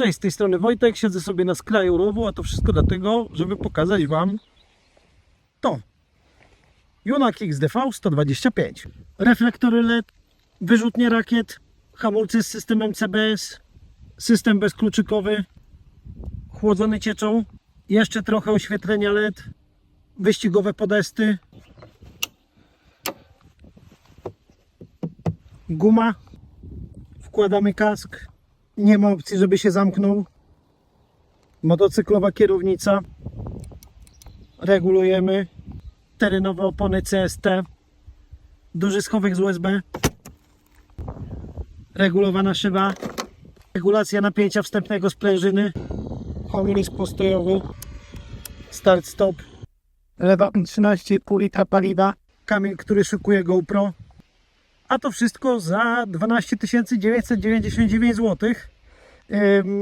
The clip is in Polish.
Cześć, z tej strony Wojtek, siedzę sobie na skraju rowu, a to wszystko dlatego, żeby pokazać Wam to. Junak XDV 125. Reflektory LED, wyrzutnie rakiet, hamulce z systemem CBS, system bezkluczykowy, chłodzony cieczą, jeszcze trochę oświetlenia LED, wyścigowe podesty, guma, wkładamy kask, nie ma opcji, żeby się zamknął. Motocyklowa kierownica. Regulujemy. Terenowe opony CST. Duży schowek z USB. Regulowana szyba. Regulacja napięcia wstępnego sprężyny. Hamulec postojowy. Start stop. Lewa 13,5 litra paliwa. Kamień, który szykuje GoPro. A to wszystko za 12 999 zł. Um.